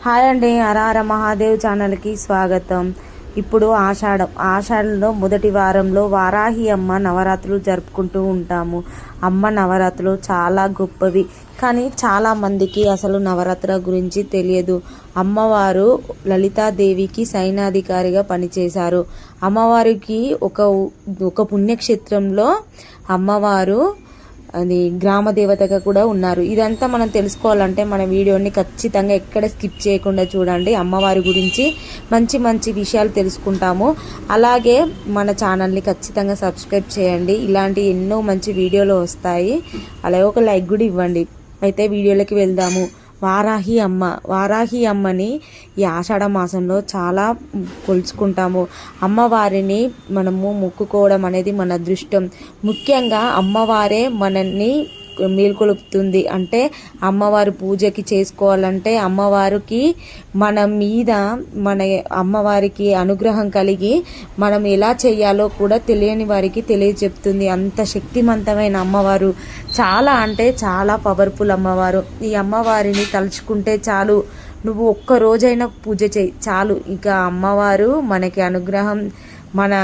Hi అండి. హరహర మహాదేవ్ ఛానల్కి స్వాగతం. ఇప్పుడు ఆషాఢం ఆషాఢంలో మొదటి వారంలో వారాహి అమ్మ నవరాత్రులు జరుపుకుంటూ ఉంటాము. అమ్మ నవరాత్రులు చాలా గొప్పవి కానీ చాలా మందికి అసలు నవరాత్ర గురించి తెలియదు. అమ్మవారు లలితాదేవికి సైనాధికారిగా పనిచేశారు. అమ్మవారికి ఒక ఒక పుణ్యక్షేత్రంలో అమ్మవారు అది గ్రామ దేవతగా కూడా ఉన్నారు. ఇదంతా మనం తెలుసుకోవాలంటే మన వీడియోని ఖచ్చితంగా ఎక్కడ స్కిప్ చేయకుండా చూడండి. అమ్మవారి గురించి మంచి మంచి విషయాలు తెలుసుకుంటాము. అలాగే మన ఛానల్ని ఖచ్చితంగా సబ్స్క్రైబ్ చేయండి. ఇలాంటి ఎన్నో మంచి వీడియోలు వస్తాయి. అలాగే ఒక లైక్ కూడా ఇవ్వండి. అయితే వీడియోలకి వెళ్దాము. వారాహి అమ్మ వారాహి అమ్మని ఈ ఆషాఢ మాసంలో చాలా కొలుచుకుంటాము. అమ్మవారిని మనము మొక్కుకోవడం అనేది మన అదృష్టం. ముఖ్యంగా అమ్మవారే మనల్ని మేల్కొలుపుతుంది. అంటే అమ్మవారి పూజకి చేసుకోవాలంటే అమ్మవారికి మన మీద మన అమ్మవారికి అనుగ్రహం కలిగి మనం ఎలా చేయాలో కూడా తెలియని వారికి తెలియజెప్తుంది. అంత శక్తివంతమైన అమ్మవారు. చాలా అంటే చాలా పవర్ఫుల్ అమ్మవారు. ఈ అమ్మవారిని తలుచుకుంటే చాలు. నువ్వు ఒక్క రోజైనా పూజ చేయి. చాలు. ఇక అమ్మవారు మనకి అనుగ్రహం మన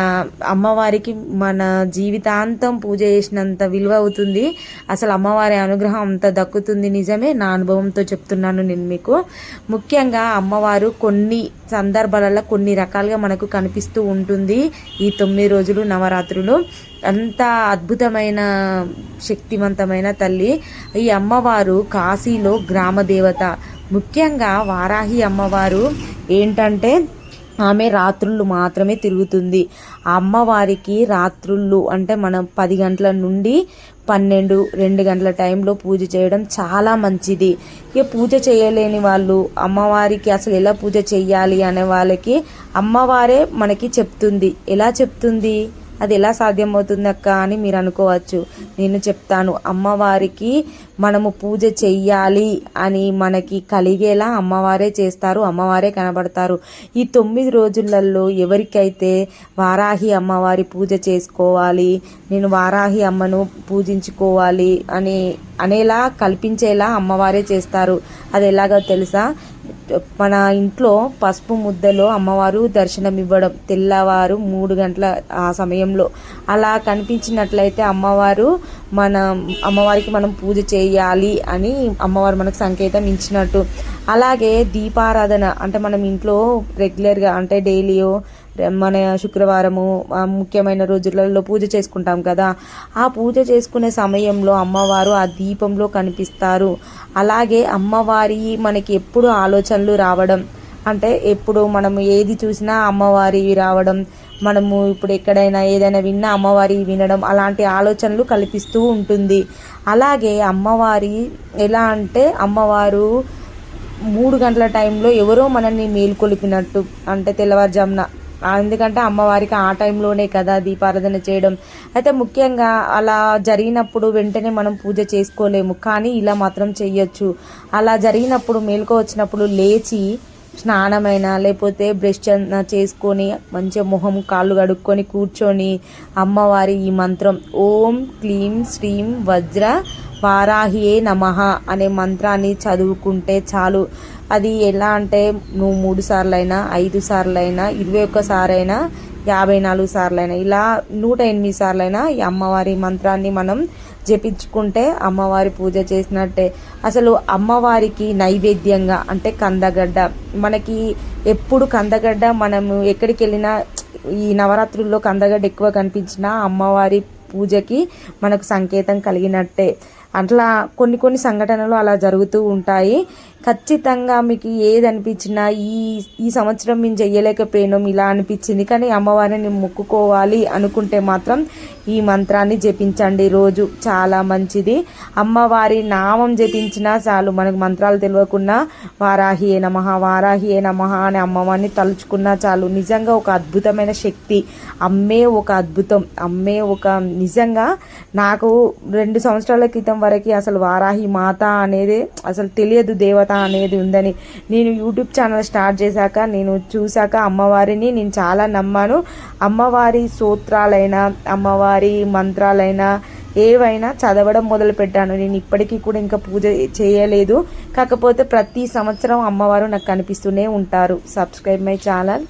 అమ్మవారికి మన జీవితాంతం పూజ చేసినంత విలువ అవుతుంది. అసలు అమ్మవారి అనుగ్రహం అంత దక్కుతుంది నిజమే. నా అనుభవంతో చెప్తున్నాను నేను మీకు. ముఖ్యంగా అమ్మవారు కొన్ని సందర్భాలలో కొన్ని రకాలుగా మనకు కనిపిస్తూ ఉంటుంది ఈ తొమ్మిది రోజులు నవరాత్రులు. అంత అద్భుతమైన శక్తివంతమైన తల్లి. ఈ అమ్మవారు కాశీలో గ్రామ దేవత ముఖ్యంగా వారాహి అమ్మవారు ఏంటంటే ఆమె రాత్రుళ్ళు మాత్రమే తిరుగుతుంది. ఆ అమ్మవారికి రాత్రుళ్ళు అంటే మనం పది గంటల నుండి పన్నెండు రెండు గంటల టైంలో పూజ చేయడం చాలా మంచిది. ఇక పూజ చేయలేని వాళ్ళు అమ్మవారికి అసలు ఎలా పూజ చేయాలి అనే వాళ్ళకి అమ్మవారే మనకి చెప్తుంది. ఎలా చెప్తుంది? అది ఎలా సాధ్యమవుతుంది అక్క అని మీరు అనుకోవచ్చు. నేను చెప్తాను అమ్మవారికి మనము పూజ చెయ్యాలి అని మనకి కలిగేలా అమ్మవారే చేస్తారు అమ్మవారే కనబడతారు. ఈ తొమ్మిది రోజులలో ఎవరికైతే వారాహి అమ్మవారి పూజ చేసుకోవాలి నేను వారాహి అమ్మను పూజించుకోవాలి అని అనేలా కల్పించేలా అమ్మవారే చేస్తారు. అది ఎలాగో తెలుసా? మన ఇంట్లో పసుపు ముద్దలో అమ్మవారు దర్శనం ఇవ్వడం తెల్లవారు మూడు గంటల ఆ సమయంలో. అలా కనిపించినట్లయితే అమ్మవారు మన అమ్మవారికి మనం పూజ చేయాలి అని అమ్మవారు మనకు సంకేతం ఇచ్చినట్టు. అలాగే దీపారాధన అంటే మనం ఇంట్లో రెగ్యులర్గా అంటే డైలీ మన శుక్రవారము ముఖ్యమైన రోజులలో పూజ చేసుకుంటాం కదా. ఆ పూజ చేసుకునే సమయంలో అమ్మవారు ఆ దీపంలో కనిపిస్తారు. అలాగే అమ్మవారి మనకి ఎప్పుడు ఆలోచనలు రావడం అంటే ఎప్పుడు మనం ఏది చూసినా అమ్మవారి రావడం మనము ఇప్పుడు ఎక్కడైనా ఏదైనా విన్నా అమ్మవారి వినడం అలాంటి ఆలోచనలు కల్పిస్తూ ఉంటుంది. అలాగే అమ్మవారి ఎలా అంటే అమ్మవారు మూడు గంటల టైంలో ఎవరో మనల్ని మేల్కొలిపినట్టు అంటే తెల్లవారుజామున ఎందుకంటే అమ్మవారికి ఆ టైంలోనే కదా దీపారాధన చేయడం. అయితే ముఖ్యంగా అలా జరిగినప్పుడు వెంటనే మనం పూజ చేసుకోలేము. కానీ ఇలా మాత్రం చేయొచ్చు అలా జరిగినప్పుడు మేలుకో వచ్చినప్పుడు లేచి స్నానమైనా లేకపోతే బ్రష్ చేసుకొని మంచిగా మొహం కాళ్ళు కడుక్కొని కూర్చొని అమ్మవారి ఈ మంత్రం ఓం క్లీం శ్రీం వజ్ర వారాహియే నమః అనే మంత్రాన్ని చదువుకుంటే చాలు. అది ఎలా అంటే నువ్వు మూడు సార్లైనా ఐదు సార్లైనా ఇరవై ఇరవై ఒక్కసారైనా యాభై నాలుగు సార్లైనా ఇలా నూట ఎనిమిది సార్లైనా ఈ అమ్మవారి మంత్రాన్ని మనం జపించుకుంటే అమ్మవారి పూజ చేసినట్టే. అసలు అమ్మవారికి నైవేద్యంగా అంటే కందగడ్డ. మనకి ఎప్పుడు కందగడ్డ మనము ఎక్కడికి వెళ్ళినా ఈ నవరాత్రుల్లో కందగడ్డ ఎక్కువ కనిపించినా అమ్మవారి పూజకి మనకు సంకేతం కలిగినట్టే. అట్లా కొన్ని కొన్ని సంఘటనలు అలా జరుగుతూ ఉంటాయి. ఖచ్చితంగా మీకు ఏది అనిపించినా ఈ ఈ సంవత్సరం మేము చెయ్యలేకపోయినాం ఇలా అనిపించింది. కానీ అమ్మవారిని మొక్కుకోవాలి అనుకుంటే మాత్రం ఈ మంత్రాన్ని జపించండి. రోజు చాలా మంచిది. అమ్మవారి నామం జపించినా చాలు మనకు మంత్రాలు తెలియకుండా వారాహి ఏ నమ వారాహి ఏ నమ అని అమ్మవారిని తలుచుకున్నా చాలు. నిజంగా ఒక అద్భుతమైన శక్తి. అమ్మే ఒక అద్భుతం. అమ్మే ఒక నిజంగా నాకు రెండు సంవత్సరాల క్రితం వరకు అసలు వారాహి మాత అనేది అసలు తెలియదు దేవత అనేది ఉందని. నేను యూట్యూబ్ ఛానల్ స్టార్ట్ చేశాక నేను చూశాక అమ్మవారిని నేను చాలా నమ్మాను. అమ్మవారి సూత్రాలైన అమ్మవారి మంత్రాలైనా ఏవైనా చదవడం మొదలు పెట్టాను. నేను ఇప్పటికీ కూడా ఇంకా పూజ చేయలేదు. కాకపోతే ప్రతి సంవత్సరం అమ్మవారు నాకు కనిపిస్తూనే ఉంటారు. Subscribe my channel